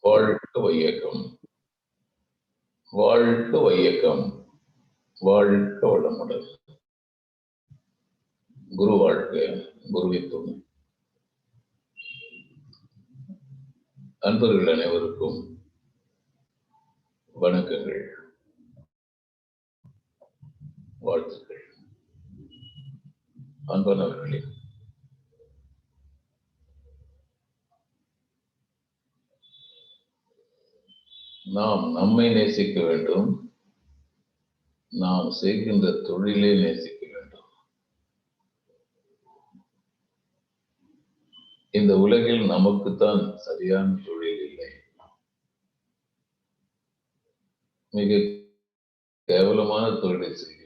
வாழ்க வையகம். வாழ்க வையகம். வாழ்க வளமுடன். குரு வாழ்க குருவை துணை அன்பர்கள் அனைவருக்கும் வணக்கங்கள். வாழ்த்துக்கள். அன்பானவர்களே. நாம் நம்மை நேசிக்க வேண்டும். நாம் செய்கின்ற தொழிலை நேசிக்க வேண்டும். இந்த உலகில் நமக்குத்தான் சரியான தொழில் இல்லை. மிக கேவலமான தொழிலை செய்கிறோம்.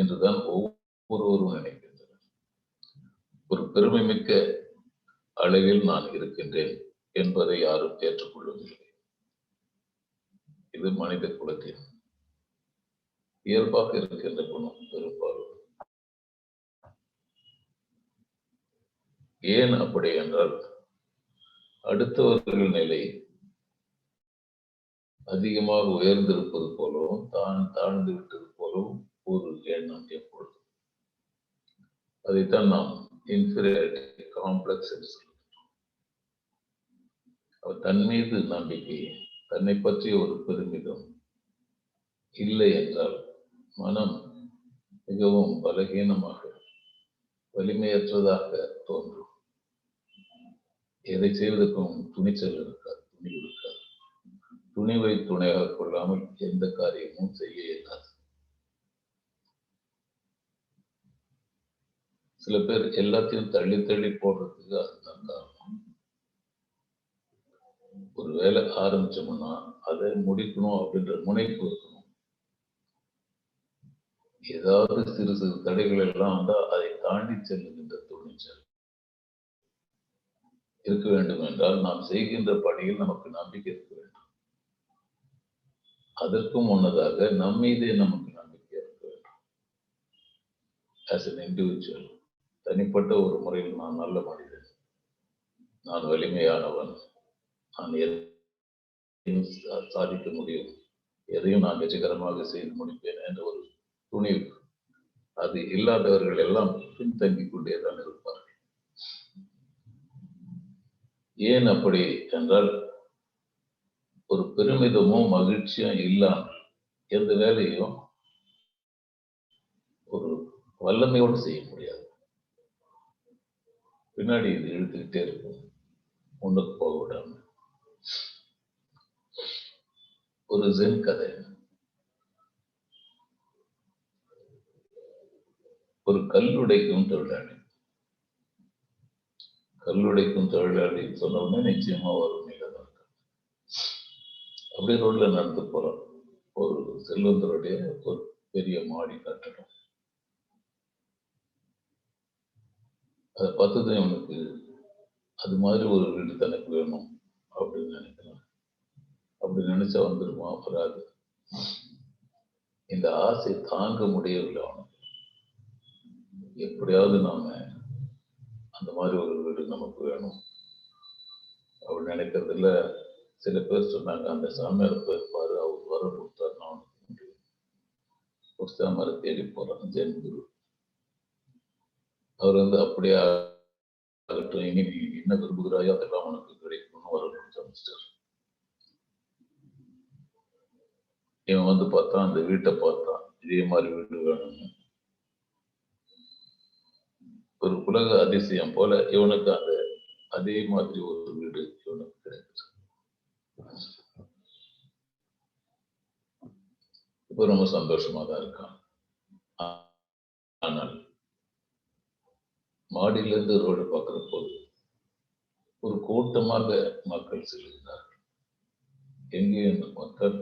என்றுதான் ஒவ்வொருவரும் நினைக்கின்றனர். ஒரு பெருமை மிக்க அளவில் நான் இருக்கின்றேன் என்பதை யாரும் ஏற்றுக்கொள்வதில்லை. இது மனித குலத்தின் இயல்பாக இருக்கின்ற குணம் பெரும்பாலும். ஏன் அப்படி என்றால் அடுத்தவர்கள் நிலை அதிகமாக உயர்ந்திருப்பது போலவும் தான் தாழ்ந்து விட்டது போலவும் ஒரு எண்ணம் எப்பொழுது அதைத்தான் நாம் இன்ஃபீரியாரிட்டி காம்ப்ளெக்ஸ் என்று அவர் தன் மீது நம்பிக்கை தன்னை பற்றிய ஒரு பெருமிதம் இல்லை என்றால் மனம் மிகவும் பலகீனமாக வலிமையற்றதாக தோன்றும். எதை செய்வதற்கும் துணிச்சல் இருக்காது துணி இருக்காது துணிவை துணையாக கொள்ளாமல் எந்த காரியமும் செய்ய இயலாது. சில பேர் எல்லாத்தையும் தள்ளி தள்ளி போடுறதுக்கு அதுதான் காரணம். ஒரு வேலை ஆரம்பிச்சோம்னா அதை முடிக்கணும் அப்படின்ற முனைப்பு இருக்கணும். ஏதாவது சிறு சிறு தடைகள் எல்லாம் வந்தால் அதை தாண்டி செல்லுகின்ற துணிச்சல் இருக்க வேண்டும் என்றால் நாம் செய்கின்ற பணியில் நமக்கு நம்பிக்கை இருக்க வேண்டும். அதற்கும் முன்னதாக நம்மீதே நமக்கு நம்பிக்கை இருக்க வேண்டும். ஆஸ் அன் இண்டிவிஜுவல் தனிப்பட்ட ஒரு முறையில் நான் நல்ல மனிதன். நான் வலிமையானவன். நான் எதையும் சாதிக்க முடியும். எதையும் நான் வெற்றிகரமாக செய்து முடிப்பேன் என்ற ஒரு துணிவு. அது இல்லாதவர்கள் எல்லாம் பின்தங்கிக் கொண்டேதான் இருப்பார்கள். ஏன் அப்படி என்றால் ஒரு பெருமிதமும் மகிழ்ச்சியும் இல்லாமல் எந்த வேலையும் ஒரு வல்லமையோடு செய்ய முடியாது. பின்னாடி இது இழுத்துக்கிட்டே இருக்கும். முன்னுக்கு போக விடாம. ஒரு ஜென் கதை. ஒரு கல்லுடைக்கும் தொழிலாளி. கல்லுடைக்கும் தொழிலாளி சொன்ன நிச்சயமா வரும் நீங்க அப்படியே ரோட்ல நடந்து போறோம். ஒரு செல்வந்தருடைய ஒரு பெரிய மாடி கட்டடம். அதை பார்த்தது அவனுக்கு. அது மாதிரி ஒரு வீடு தனக்கு வேணும் அப்படின்னு நினைக்கிறான். அப்படி நினைச்சா வந்துருமா வராது. இந்த ஆசை தாங்க முடியவில்லை அவனுக்கு. எப்படியாவது நாம அந்த மாதிரி ஒரு வீடு நமக்கு வேணும். அப்படி நினைக்கிறதுல சில பேர் சொன்னாங்க அந்த சாமியார் போயிருப்பாரு அவர் வர கொடுத்தாருன்னா அவனுக்கு முடியும் ஒரு சாமியாரை தேடி போறான் ஜெயன் குரு அவர் வந்து அப்படியே ஆகட்டும் இனி நீ என்ன விரும்புகிறாயோ அதெல்லாம் உனக்கு கிடைக்கும்னு வர கொடுத்து இவன் வந்து பார்த்தான் அந்த வீட்டை பார்த்தான். இதே மாதிரி வீடு வேணும்னு. ஒரு உலக அதிசயம் போல இவனுக்கு அந்த அதே மாதிரி ஒரு வீடு இவனுக்கு கிடைக்குது. இப்ப ரொம்ப சந்தோஷமா தான் இருக்கான் ஆனால் மாடியிலிருந்து ரோடு பார்க்குற போது ஒரு கூட்டமாக மக்கள் செல்கிறார்கள். எங்கே இந்த மக்கள்?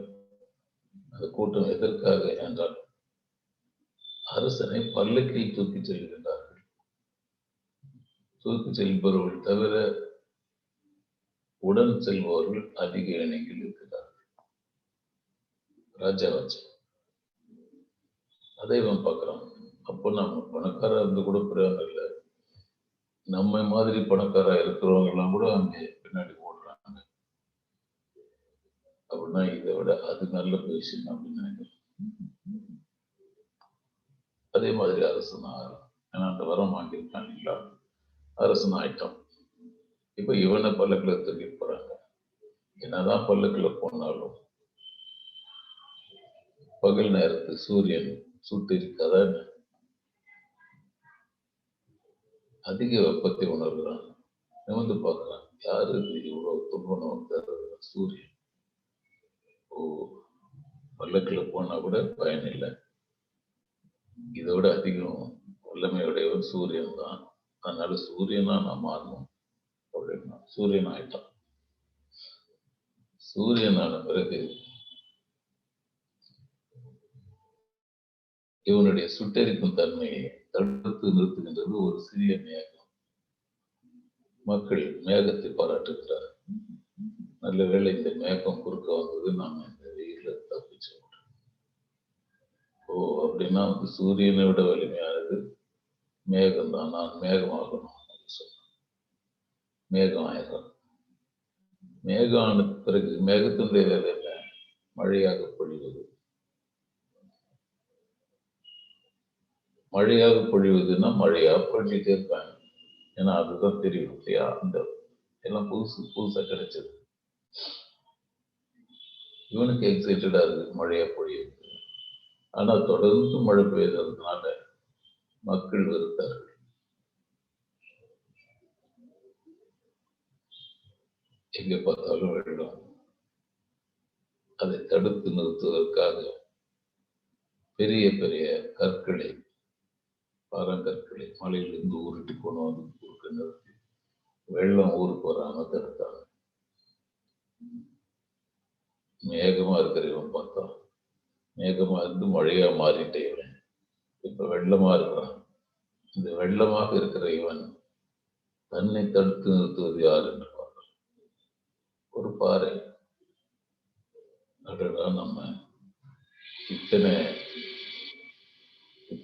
அந்த கூட்டம் எதற்காக என்றால் அரசனை பல்லக்கில் தூக்கி செல்கின்றார்கள். தூக்கி செல்பவர்கள் தவிர உடன் செல்பவர்கள் அதிக எண்ணிக்கையில் இருக்கிறார்கள். ராஜா அதை இவன் பார்க்குறான். அப்போ நம்ம பணக்காரர் இருந்து கூட பிரயோஜனம் இல்லை. நம்ம மாதிரி பணக்காரா இருக்கிறவங்க எல்லாம் கூட அங்கே பின்னாடி ஓடுறாங்க. அப்படின்னா இதை விட அது நல்ல பொசிஷன் அப்படின்னு நினைக்கிறேன். அதே மாதிரி அரசன் ஆகலாம் ஏன்னா அந்த வரம் வாங்கியிருக்கான் இல்லைங்களா? அரசன் ஆயிட்டான். இப்ப இவனை பல்லக்கில் தூக்கி போறாங்க. என்னதான் பல்லக்கில் போனாலும் பகல் நேரத்து சூரியன் சுட்டு இருக்காதான் அதிக வெப்பத்தை உணர்கிறான். நிமிந்து பார்க்கிறான் யாரு இவ்வளவு துன்பம் வந்து சூரியன். ஓ பல்லக்கில் போனா கூட பயன் இல்லை. இதோட அதிகம் வல்லமையுடையவர் சூரியன் தான். அதனால சூரியனா நான் மாறணும் அப்படின்னா சூரியன் ஆயிட்டான். சூரியன் ஆன பிறகு இவனுடைய சுட்டெரிக்கும் தன்மையை தடுத்து நிறுத்துகின்றது ஒரு சிறிய மேகம். மக்கள் மேகத்தை பாராட்டுகிறார் நல்ல வேளை இந்த மேகம் குறுக்க வந்தது நாம இந்த வெயில தப்பிச்சு ஓ அப்படின்னா வந்து சூரியனை விட வலிமையானது மேகம் தான். நான் மேகமாகணும் அப்படின்னு சொன்னான். மேகம் ஆயிரம் மேகம் ஆன பிறகு மேகத்தினுடைய வேலை என்ன? மழையாக மழையாக பொழிவதுன்னா மழையாக பொழிஞ்சிட்டே இருப்பாங்க. ஏன்னா அதுதான் தெரியும் இல்லையா? அந்த எல்லாம் புதுசு புதுசா கிடைச்சது. இவனுக்கு எக்ஸைட்டடாக இருக்குது மழையா பொழியுது ஆனா தொடர்ந்து மழை பெய்ததுனால மக்கள் வெறுத்தார்கள். எங்கே பார்த்தாலும் வெள்ளம். அதை தடுத்து நிறுத்துவதற்காக பெரிய பெரிய கற்களை பாறாங்கற்களை மலையிலிருந்து உருட்டி கொண்டு வந்து குறுக்க நிறுத்தி வெள்ளம் ஊருக்கு வராம தடுத்தாங்க மேகமா இருக்கிற இவன் மேகமா இருந்து மழையா மாறிட்டே இவன். இப்ப வெள்ளமா இருக்கிறான். இந்த வெள்ளமாக இருக்கிற இவன் தன்னை தடுத்து நிறுத்துவது யார் என்று பார்க்கிறான் ஒரு பாறை. நம்ம இத்தனை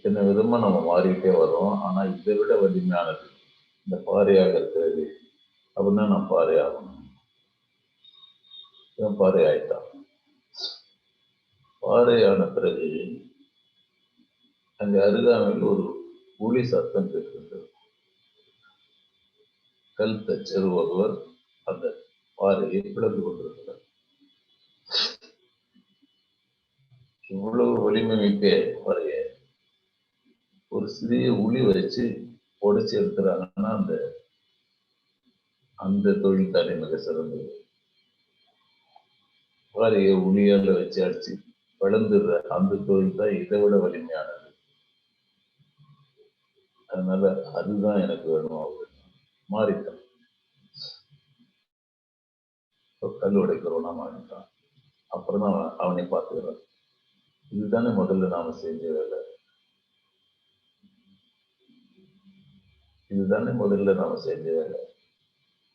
இத்தனை விதமா நம்ம மாறிக்கிட்டே வரோம் ஆனா இதை விட வலிமையானது இந்த பாறையாக இருக்கிறது. அப்படின்னா நான் பாறை ஆகணும். இவன் பாறை ஆயிட்டான். பாறையான பிறகு அங்கே அருகாமையில் ஒரு புலி சத்தம் கேட்கின்றது கல் தச்சர் ஒருவர் அந்த பாறையை பிளந்து கொண்டிருக்கிறார். இவ்வளவு வலிமை மிக்க பாறையை. ஒரு சிறிய உளி வச்சு உடைச்சு எடுக்கிறாங்கன்னா அந்த அந்த தொழில்தாளி மிக சிறந்தது. பாறையை உளியால வச்சு அடிச்சு வளர்ந்துடுற அந்த தொழில் தான் இதை விட வலிமையானது. அதனால அதுதான் எனக்கு வேணும் அப்படின்னு. மாறிட்டான் கல் உடைக்கிறோம்னா மாறிட்டான் அப்புறம் தான் அவன் அவனை பார்த்துக்கிறான் இதுதானே முதல்ல நாம செஞ்ச வேலை. இதுதானே முதல்ல நாம செய்ய வேலை.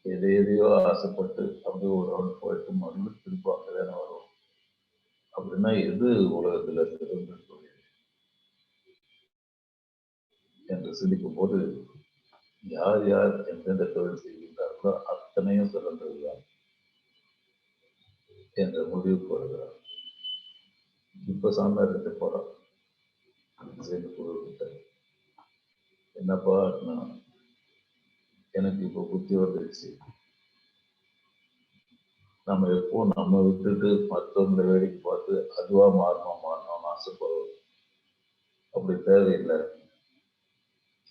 எதை எதையோ ஆசைப்பட்டு அப்படியே ஒரு ரவுண்ட் போயிட்டு மறுபடியும் திரும்ப அங்கதானே வரும் அப்படின்னா எது உலகத்துல சிறந்த என்று சிந்திக்கும் போது யார் யார் எந்தெந்த தொழில் செய்கின்றார்களோ அத்தனையும் சிறந்ததுதான் என்ற முடிவுக்கு வருகிறார் இப்ப சாமியார்கிட்ட போறான் சேர்ந்து குருக்கிட்ட என்னப்பா நான் எனக்கு இப்போ புத்தி வந்துருச்சு. நம்ம எப்போ நம்ம விட்டுட்டு மற்றவங்களை வேடிக்கை பார்த்து அதுவா மாறணும் மாறணும்னு ஆசைப்படுவோம். அப்படி தேவையில்லை.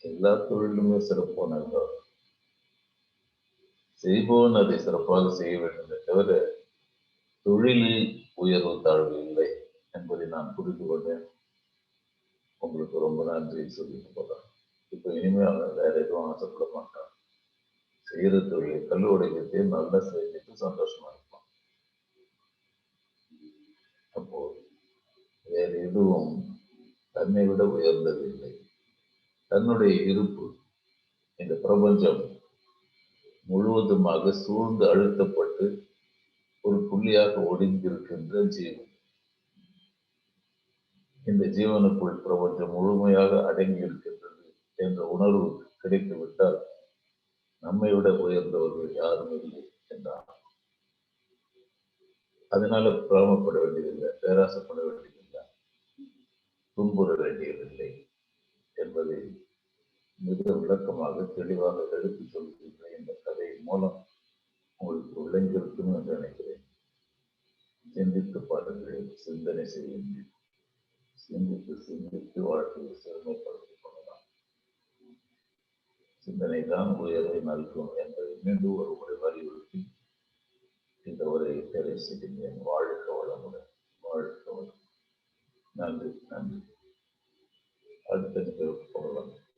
எல்லா தொழிலுமே சிறப்பானது செய்பவன் அதை சிறப்பாக செய்ய வேண்டுமே தவிர தொழிலில் உயர்வு தாழ்வு இல்லை என்பதை நான் புரிந்து கொண்டேன். உங்களுக்கு ரொம்ப நன்றி சொல்லிட்டு போகிறேன் இப்போ இனிமேல் அவன் வேற எதுவும் ஆசைப்பட மாட்டான். செய்கிற தொழிலை கல் உடைக்கிறதையும் நல்லா செஞ்சுட்டு சந்தோஷமா இருப்பான் அப்போ வேறு எதுவும் தன்னை விட உயர்ந்தது இல்லை தன்னுடைய இருப்பு இந்த பிரபஞ்சம் முழுவதுமாக சூழ்ந்து அழுத்தப்பட்டு ஒரு புள்ளியாக ஒடிந்திருக்கின்ற ஜீவன். இந்த ஜீவனுக்குள் பிரபஞ்சம் முழுமையாக அடங்கி இருக்கின்றது என்ற உணர்வு கிடைத்துவிட்டால் நம்மை விட உயர்ந்தவர்கள் யாரும் இல்லை என்றார் அதனால பிராமப்பட வேண்டியதில்லை பேராசப்பட வேண்டியதில்லை துன்புற வேண்டியதில்லை என்பதை மிக விளக்கமாக தெளிவாக எடுத்து சொல்கின்ற இந்த கதை மூலம் உங்களுக்கு விளங்கியிருக்கும் என்று நினைக்கிறேன். சிந்தித்து பாருங்கள் சிந்தனை செய்யுங்கள். சிந்தித்து சிந்தித்து வாழ்க்கையை சிறுமைப்படுத்திக் சிந்தனை தான் உயர்வை மறுக்கும் என்பதை மீண்டும் ஒரு முறை வலியுறுத்தி இந்த உரையை தேவை செய்கின்றேன் வாழ்க வளமுடன். வாழ்க வளம் நன்றி நன்றி. அடுத்த நிகழ்வு போகலாம்